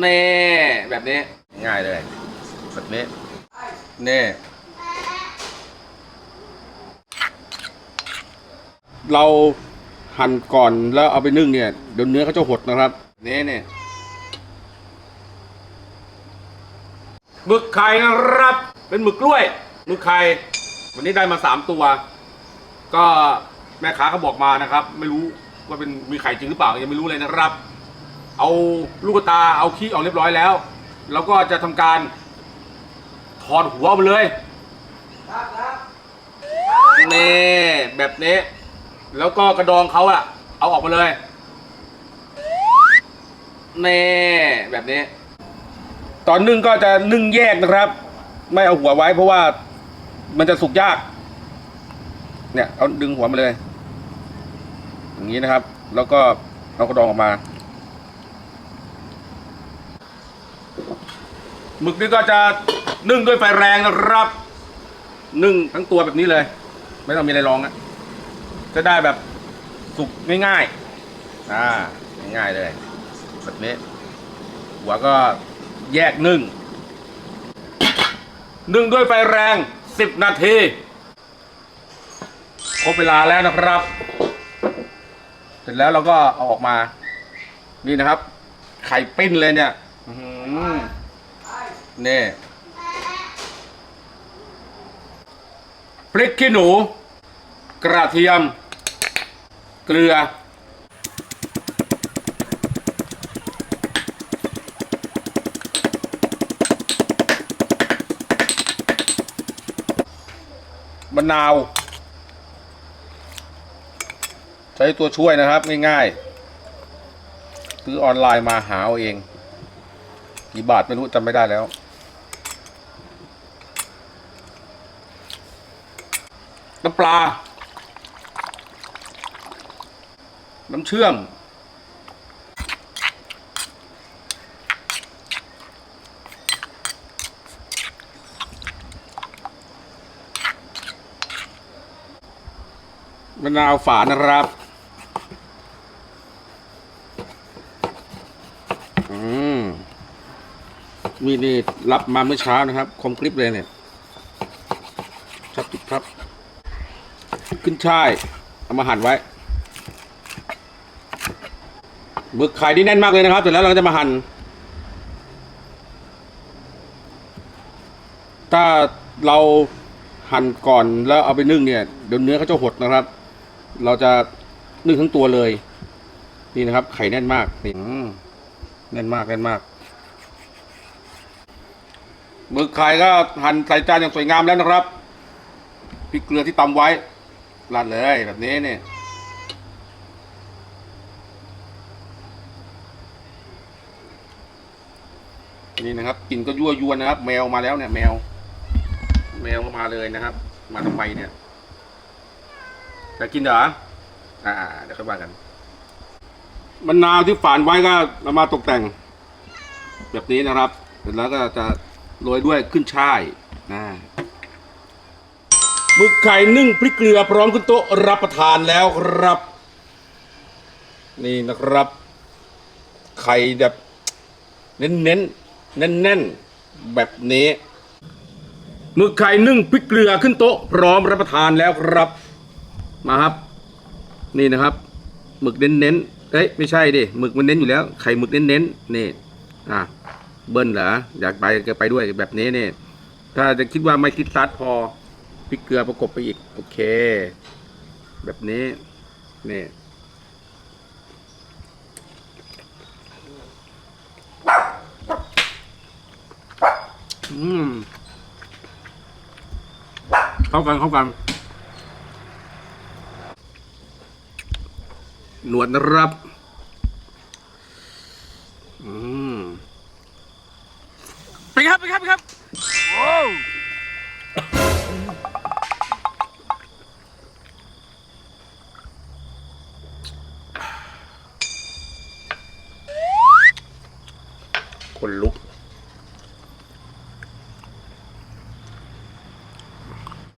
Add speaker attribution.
Speaker 1: เน่แบบนี้ ง่ายเลย แบบนี้เน่เราหั่นก่อนแล้วเอาไปนึ่งเนี่ยเดี๋ยวเนื้อเขาจะหดนะครับเน่เนี่ยหมึกไข่นะครับ เป็นหมึกกล้วยหมึกไข่วันนี้ได้มาสามตัว ก็แม่ค้าเขาบอกมานะครับ ไม่รู้ว่าเป็นมีไข่จริงหรือเปล่ายังไม่รู้เลยนะครับ เอาลูกตาเอาขี้ออกเรียบร้อยแล้ว แล้วก็จะทำการถอดหัวมันเลยนี่แบบนี้ แล้วก็กระดองเขาอะเอาออกมาเลยนี่แบบนี้ ตอนนึ่งก็จะนึ่งแยกนะครับ ไม่เอาหัวไว้เพราะว่ามันจะสุกยาก เนี่ยเอาดึงหัวมาเลย อย่างนี้นะครับ แล้วก็เอากระดองออกมา หมึกนี่ก็จะนึ่งด้วยไฟแรงนะครับ นึ่งทั้งตัวแบบนี้เลย ไม่ต้องมีอะไรรองอะจะได้แบบสุกง่ายๆอ่าง่ายๆเลยแบบนี้หัวก็แยกนึ่งนึ่งด้วยไฟแรง10นาทีครบเวลาแล้วนะครับ เสร็จแล้วเราก็เอาออกมา นี่นะครับ ไข่ปิ้นเลยเนี่ย อื อหือนี่พริกขี้หนู กระเทียม เกลือ มะนาว ใช้ตัวช่วยนะครับ ง่ายๆ ซื้อออนไลน์มาหาเอาเอง กี่บาทไม่รู้จำไม่ได้แล้ว น้ำปลา น้ำเชื่อม มะนาวฝานะครับอืมมีนี่รับมาเมื่อเช้านะครับ คมกริบเลยเนี่ยชับจุบครับ ขึ้นช่ายเอามาหั่นไว้หมึกไข่ที่แน่นมากเลยนะครับเสร็จแล้วเราจะมาหั่นถ้าเราหั่นก่อนแล้วเอาไปนึ่งเนี่ยเดี๋ยวเนื้อเขาจะหดนะครับ เราจะนึ่งทั้งตัวเลย นี่นะครับ ไข่แน่นมากนี่แน่นมากแน่นมากหมึกไข่ก็หั่นใส่จานอย่างสวยงามแล้วนะครับพริกเกลือที่ตำไว้ ราดเลยแบบนี้เนี่ยนี่นะครับกลิ่นก็ยั่วยวนนะครับ แมวมาแล้วเนี่ย แมว แมวก็มาเลยนะครับ มาทำไมเนี่ยจะกินเหรออ่าเดี๋ยวค่อยว่ากันมะนาวที่ฝานไว้ก็เรามาตกแต่ง แบบนี้นะครับ เสร็จแล้วก็จะโรยด้วยขึ้นช่ายนะ หมึกไข่นึ่งพริกเกลือพร้อมขึ้นโต๊ะรับประทานแล้วครับ นี่นะครับ ไข่แบบเน้นเน้นๆแน่นแน่นแบบนี้หมึกไข่นึ่งพริกเกลือขึ้นโต๊ะพร้อมรับประทานแล้วครับ มาครับ นี่นะครับหมึกเน้นเน้นๆเอ้ยไม่ใช่ดิหมึกมันเน้นอยู่แล้วไข่หมึกเน้นเน้นๆนี่อะเบิ้ลเหรออยากไปก็ไปด้วยแบบนี้นี่ถ้าจะคิดว่าไม่คิดซัดพอ ริกเกลือประกบไปอีก โอเค แบบนี้นี่อืมเข้ากันเข้ากันหนวดนะครับ คนลุก